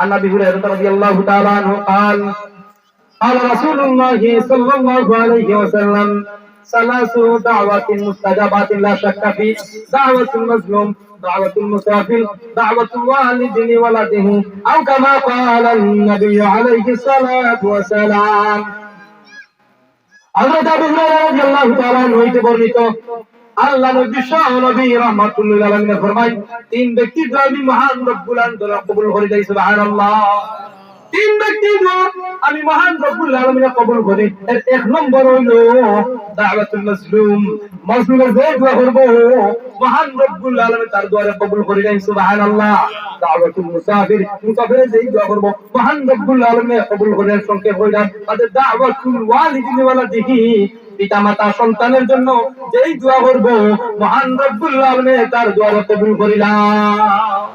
عن ابي هريره رضي الله تعالى عنه قال قال رسول الله صلى الله عليه وسلم ثلاث دعوات مستجابات لا شك في دعوة المظلوم دعوة المسافر دعوة الوالد لولده أو كما قال النبي عليه الصلاة والسلام حضرت أبو هريرة رضي الله تعالى عنه আল্লাহ নবী আলাইহি ফরমায় তিন ব্যক্তি মহান রব্বুল আলামিন কবুল করে সুবহানাল্লাহ। তিন ব্যক্তি আমি মহান রব্বুল আলামিন কবুল করে। এর এক নম্বর দাওয়াতুল যে দোয়া করব। মহান রব্বুল আলামিন তার কবুল করে দেই সুবহানাল্লাহ। দাওয়াতুল মুসাফির যেই দোয়া করব, মহান রব্বুল আলামিন কবুল করে সংক্ষেপ হইলা তাদের দাওয়াতুল ওয়ালিদিন ওয়ালাদিহি। পিতা মাতা সন্তানের জন্য যেই দোয়া করব, মহান রব্বুল আলামিন তার দোয়া কবুল করিলাম।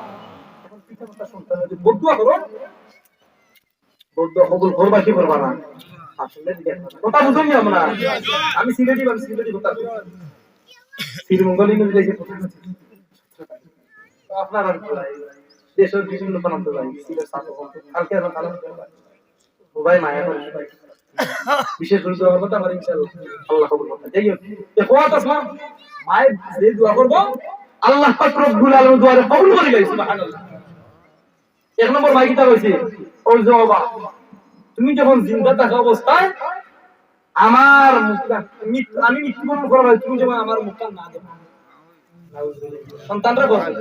আমরা। মায়া করে বিশেষ করে দোয়া আমার আল্লাহ কবুল করতে মায়ের যে দোয়া আল্লাহ রব্বুল কবুল করে সুবহানাল্লাহ। এক নম্বর ভাই ওই যে তুমি যখন জিন্দা থাকা অবস্থায়, আমার আমি মৃত্যুবরণ করার আগে তুমি যখন আমার মুখটা না দেবো সন্তানরা করবে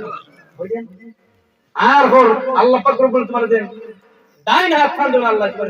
আর হর, আল্লাহ পাক রব্বুল তোমার দেন ডাইন হাত আল্লাহ তোমার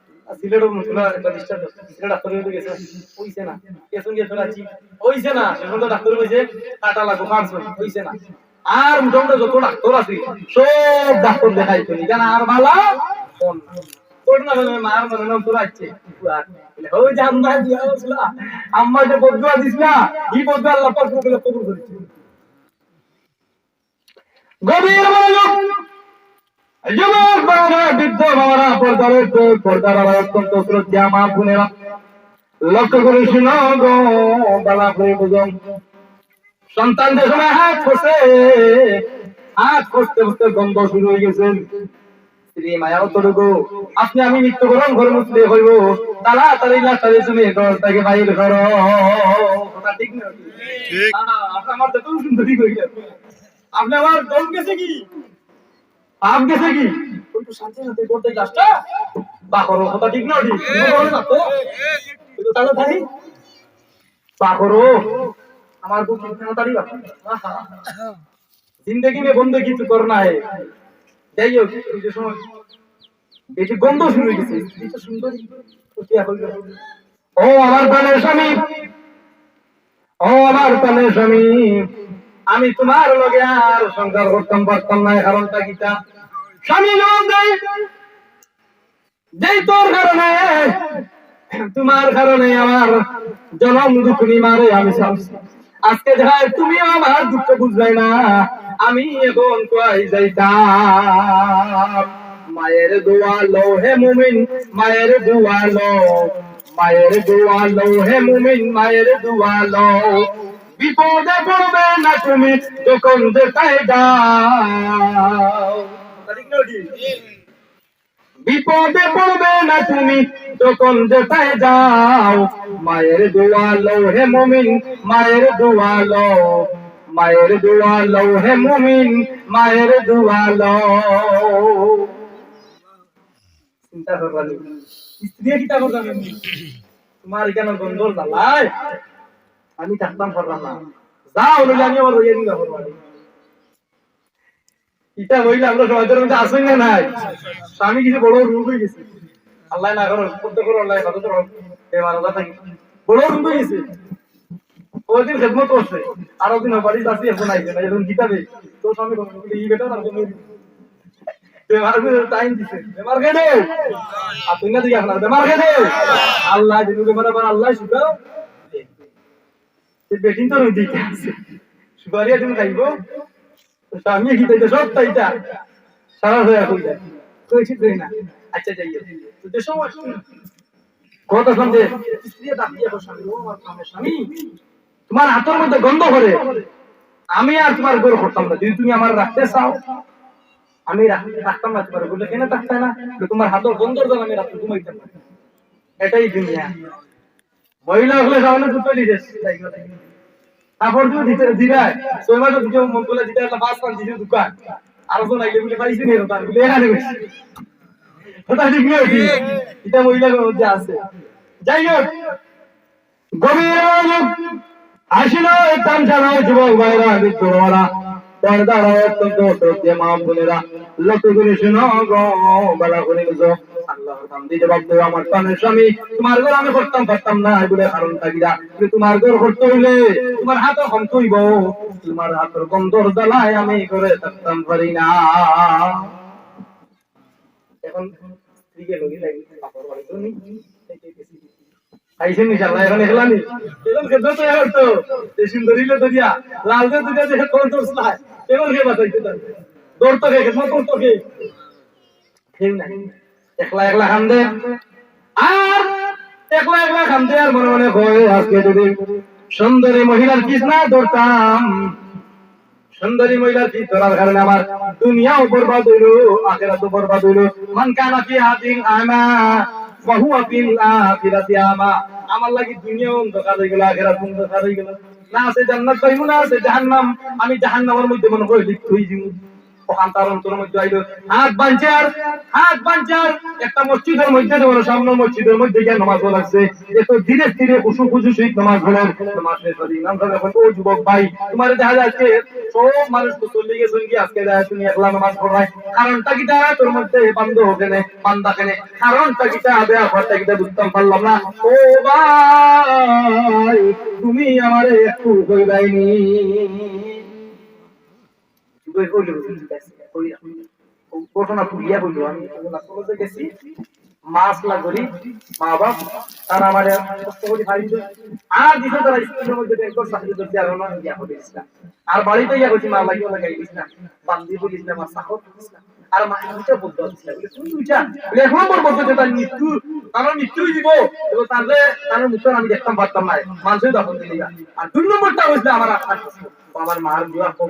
সিলেটও মুখলা একটা ডিস্টার্ব সিলেট ডাক্তার হয়ে গেছে। হইছে না। কেসন গিয়ে ফেলাচ্ছি হইছে না। সেখান তো ডাক্তার কইছে কাটা লাগো কাটছ হইছে না। আর মোটামুটি যত ডাক্তার আছে, সব ডাক্তার দেখাই ফেলি জানা আর বালা কোন না। না আম্মা যে বদুয়া দিছলা এই বদুয়া আল্লাহ পাক কবুল করেছে। গভীর মনোযোগ যুবক বাবারা বৃদ্ধ বাবারা পর্দার পর্দার অত্যন্ত শ্রদ্ধা মা বোনেরা। লক্ষ্য করে শুনো গো বালা করে বুঝুন সন্তান যে সময় হাত খসে। হাত খসতে খসতে গন্ধ শুরু হয়ে গেছে। স্ত্রী মায়াও আপনি আমি মৃত্যুবরণ করে মুসলে হইব তাড়াতাড়ি লাস্টারে তুমি ঘর থেকে বাইর কথা ঠিক না? ঠিক। না, না, আপনি আমার যত আপনি আমার দম গেছে কি? পাপ গেছে কি? একটু শান্তি শান্তি করতে কাজটা। বা করো কথা ঠিক। না ঠিক তাহলে ভাই বা করো আমার বুক কেন তাড়ি বা জিন্দগি মে বন্ধ কিছু করনা হে যাই হোক যে সময়। এই যে গন্ধ শুনে গেছে। স্ত্রী তো সুন্দরী। ও আমার পানের স্বামী। ও আমার প্রাণের স্বামী। আমি তোমার লগে আর সংসার করতাম, পারতাম না কারণটা কিটা স্বামী জবাব দেয় যেই তোর কারণে, তোমার কারণে আমার জনম দুঃখনি মারে আমি আজকে যাই তুমি আমার দুঃখ বুঝলাই না, আমি এখন কই যাইতাম। মায়ের দোয়া লো হে মুমিন, মায়ের দোয়া লো মায়ের দোয়া লো হে মুমিন, মায়ের দোয়া লো বিপদে পড়বে না তুমি যখন ঠিক? বিপদে পড়বে না তুমি যখন যেটায় যাও মায়ের দোয়া লো হে মুমিন, মায়ের দোয়া লো মায়ের দোয়া লো হে মুমিন, মায়ের দোয়া লো চিন্তা করবা। স্ত্রী চিন্তা করবা। তোমার এখানে গন্ধর জ্বালায় আমি থাকতাম পারলাম না। যাও নইলে আমি আমার রইয়া দিলা করবানি ইটা আমরা সমাজের মধ্যে না নাই? কিছু বড় হয়ে আল্লাহ না করো করতে করো আল্লাহ কত আল্লাহ থাকি। বড় হয়ে ওদিন খেদমত করছে। বাড়ি এখন আইছে না এরকম কিতাবে তো ই বেটা বেমার টাইম দিছে। বেমার কে দে না আপনার বেমার দে আল্লাহ দিনু বেমার আল্লাহ শুকাও তোমার হাতের মধ্যে গন্ধ করে। আমি আর তোমার গরু করতাম না। যদি তুমি আমার রাখতে চাও, আমি রাখ- রাখতাম না তোমার। বলে কেন থাকতে না? তোমার হাতের গন্ধর জন্য আমি রাত্রে ঘুমাইতাম এটাই দুনিয়া। মহিলা হলে দুটো তারপর তুমি দিতে দিবাই ছয় মন করলে দিতে একটা পাঁচ পাঁচ দিতে দোকান। আর তো নাইলে বলে পাইছি নি তার বলে এখানে বসে। ওটা ঠিক এটা মধ্যে আছে। যাই হোক, গভীর আসিল টান জানাও যুবক ভাইরা বিদ্রোহরা পর্দার অত্যন্ত শ্রদ্ধে মা বোনেরা লক্ষ্য করে শুনো গো বলা করে দেবে আমার আমি করতাম থাকতাম পারি না যে সুন্দরী কে কে কে? না একলা একলা খান দে। আর দে, আর মনে মনে কয়, আজকে যদি সুন্দরী মহিলার কৃষ্ণা দৌড়তাম সুন্দরী মহিলার কি ধরার কারণে আমার দুনিয়াও বরবাদ হইল, আখেরাতও বরবাদ হইল। কানা ফি হাদিন আমা ফাহুয়া ফিল আখিরাতি আমা। আমার লাগি দুনিয়া অন্ধকার হয়ে গেল, আখেরাত অন্ধকার হয়ে গেল। না আছে জান্নাত পাইবো না আছে জাহান্নাম। আমি জাহান্নামের মধ্যে মনে করে লিপ্ত হয়ে যাব ওখান ধীরে ধীরে নামাজ পড়েন নামাজ মানুষ কি একলা নামাজ পড়াই কারণটা কি তারা মধ্যে বান্ধ হোকেনে বান্দা কেনে? কারণটা কি তা? আবে আফারটা কি বুঝতাম তুমি আমারে একটু ঘটনা পুরিয়া বলল আমি কলেজে গেছি। মাছ লাগরি মা বাপ, তারা আমার কষ্ট করে বাড়িতে আর দিছে তারা স্কুলের মধ্যে ব্যাংকর চাকরি করতে আর না ইয়া করে দিছিলাম আর বাড়িতে ইয়া করছি, মা লাগিও লাগাই দিছিলাম বান্দি বলিছিলাম আর সাহস দিছিলাম আর মা দুটা বলতে হচ্ছিল তুমি দুইটা, বলে, এখন বলতে যে তার মৃত্যু আমার মৃত্যু দিব। এবং তাহলে তার মৃত্যু আমি দেখতাম পারতাম না মানুষই দখল দিলি আর দুই নম্বরটা হয়েছে আমার আত্মার আমার মার বিবাহ কম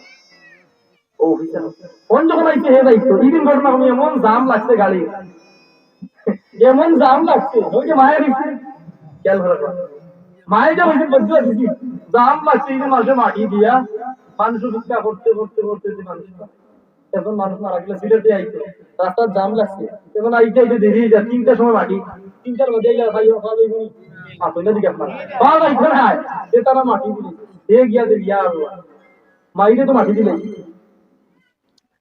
ও যখন আইছে, হে দায়িত্ব? ইদিন ঘটনা আমি এমন জাম লাগছে গাড়ি। এমন জাম লাগছে। ওই যে মায়ের ইচ্ছে খেয়াল করে মায়ের যে হয়েছে বলতে পারছি জাম লাগছে যে মাসে মাটি দিয়া মানুষ ভিক্ষা করতে করতে করতে যে মানুষ এখন মানুষ মারা গেলে সিলেটে আইতো। রাস্তার জাম লাগছে। এখন আইতে আইতে দেরি যা তিনটার সময় মাটি। তিনটার মধ্যে ভাই ওখানে দিকে আপনার। না সে তারা মাটি দিলে। যে গিয়া মাইরে তো মাটি দিলে।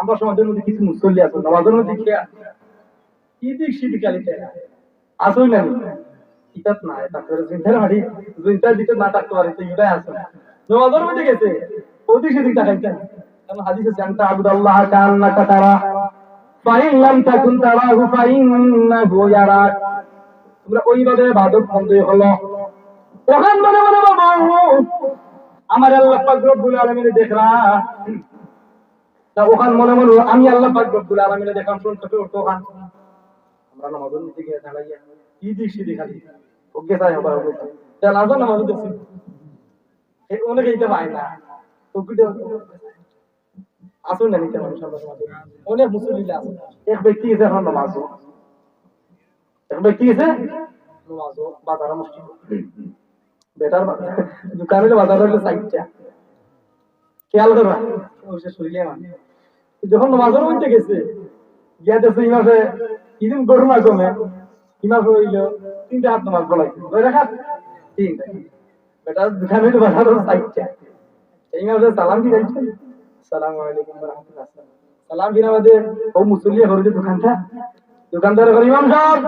আমরা সমাজের মধ্যে কিছু মুসল্লি আছে, নামাজের মধ্যে কি ইদিক সিদিক আলিতে আসই না কিতাব না দিতে না থাকতে পারে, তো নামাজের মধ্যে গেছে। কারণ হাদিসে ফাইন লাম তাকুন তারাহু, ফাইন্নাহু তোমরা ওইভাবে ইবাদত বন্ধ হলো। তখন মনে মনে বাবা, আমার আল্লাহ পাক রব্বুল আলামিন দেখরা। ওখান মনে মনে আমি আল্লাহ পাক রব্বুল আলামিনে দেখাম শুন তোকে উঠো ওখান আমরা নামাজ নিতে গিয়ে দাঁড়াইয়া কি দিছি দেখালি? ওকে তাই হবে ওকে তা নাজা নামাজ দেখছি এ অনেকে এইটা পায় না। তো কিটা আসুন না নিতে সমাজে। অনেক মুসলিম আছে। এক ব্যক্তি এসে এখন নামাজ এক ব্যক্তি এসে নামাজ বাজার মসজিদ। বেটার দোকানে বাজার হলো সাইডটা খেয়াল করবা যখন নামাজের মধ্যে গেছে, গিয়া দেখছে ইমাসে ইদিন গরু না কমে ইমাস হইল তিনটা হাত নামাজ বলাইছে ওই রাখাত তিনটা বেটার দোকানের বাজার হলো সাইডটা এই মাসে সালাম কি যাইছে সালাম আলাইকুম রাহমাতুল্লাহ। সালাম কিনা বাদে ও মুসল্লি হরে দোকানটা, দোকানদার করে ইমাম সাহেব।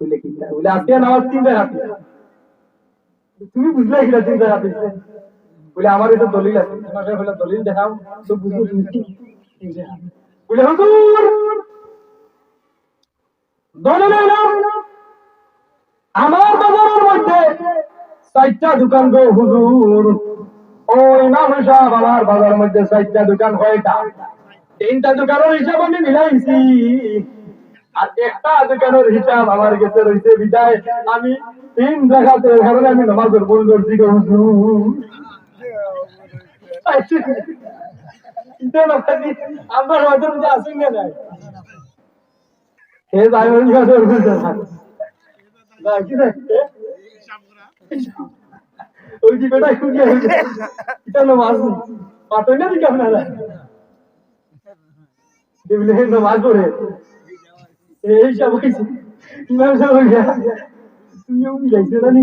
বলে কি? বলে আজকে নামাজ তিনটা হাত তুমি বুঝলে কিনা চিন্তা রাখতে বলে আমার এটা দলিল আছে। তোমার কাছে বলে দলিল দেখাও তো কি বলে হুজুর দলিল আমার বাজারের মধ্যে চারটা দোকান গো হুজুর ও ইমাম সাহেব আমার বাজারের মধ্যে চারটা দোকান কয়টা তিনটা দোকানের হিসাব আমি মিলাইছি আর একটা দোকানের হিসাব আমার কাছে রয়েছে বিদায়। আমি তিন জায়গাতে কারণে আমি নামাজের বল করছি হুজুর আমরা হয়তো আসুন না নাই হে যাই ওই ওই যে বেটা নামাজ পাতই না দিকে আপনারা দেখলে নামাজ পড়ে এই সব ইমাম সাহেব হইয়া তুমিও মিলাইছে না নি?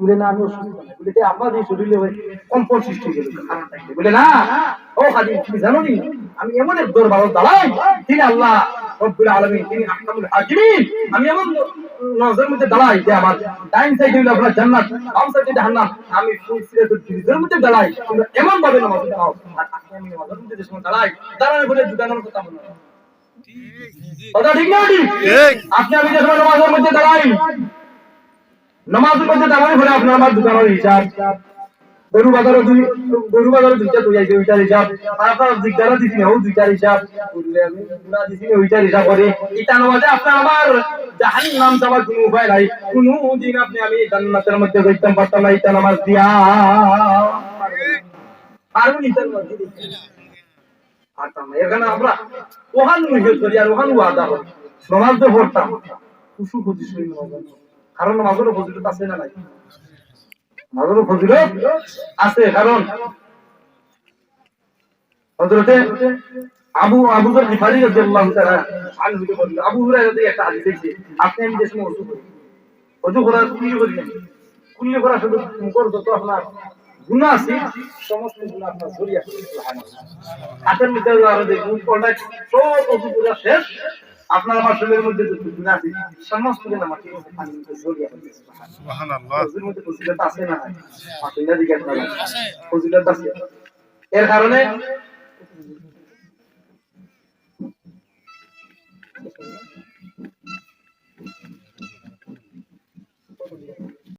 বলে না আমি অসুস্থ না বলে "তে আপনার এই শরীরে কম্পন সৃষ্টি লাগছে বলে না ও হাজি তুমি জানো নি আমি এমন এক দরবার দালাই তিনি আল্লাহ রব্বুল আলামিন তিনি আহকামুল হাকিমিন। আমি এমন নজর মধ্যে দাঁড়াই যে আমার ডাইন সাইডে হইল আপনার জান্নাত বাম সাইডে জাহান্নাম। আমি ফুল সিরাতুল জিরিজের মধ্যে দাঁড়াই তোমরা এমন ভাবে নামাজ দাও আর আমি নামাজের মধ্যে যে সময় দাঁড়াই দাঁড়ানোর পরে দুটানোর কথা মনে হয় কথা ঠিক না ঠিক? আপনি আমি যে সময় নামাজের মধ্যে দাঁড়াই নামাজের মধ্যে দাঁড়ানোর পরে আপনার আমার দোকানের হিসাব, গরু গরু দুইটা দুই আইছে ওইটার হিসাব, আর আপনার দুইটার হিসাব। ওইটার হিসাব করে। নামাজে আপনার আমার জাহান্নাম যাওয়ার কোনো উপায় নাই। কোনো দিন আপনি আমি জান্নাতের মধ্যে পারতাম না, এটা নামাজ দিয়া। পারবেন এটা নামাজ দিয়ে দিতে? পারতাম না এখানে আমরা ওহান নিষেধ করি আর ওহান ওয়াদা তো পড়তাম। কারণ নামাজের ফজিলত আছে না নাই? নামাজের ফজিলত আছে, কারণ হযরতে আবু আবু বকর গিফারি রাদিয়াল্লাহু তাআলা আনহু বলেন আবু হুরায়রা থেকে একটা হাদিস দেখছি, আপনি আমি সময় ওযু করি ওযু করার কি করি কুল্লি করা শুধু মুখর যত আপনার গুনাহ আছে, সমস্ত গুনাহ আপনার ঝরিয়া পড়ে সুবহানাল্লাহ। হাতের মধ্যে আরও দেখুন সব ওযু করা শেষ। আপনার আমার শরীরের মধ্যে সমস্ত দিন আমার আছে। না। আছে। এর কারণে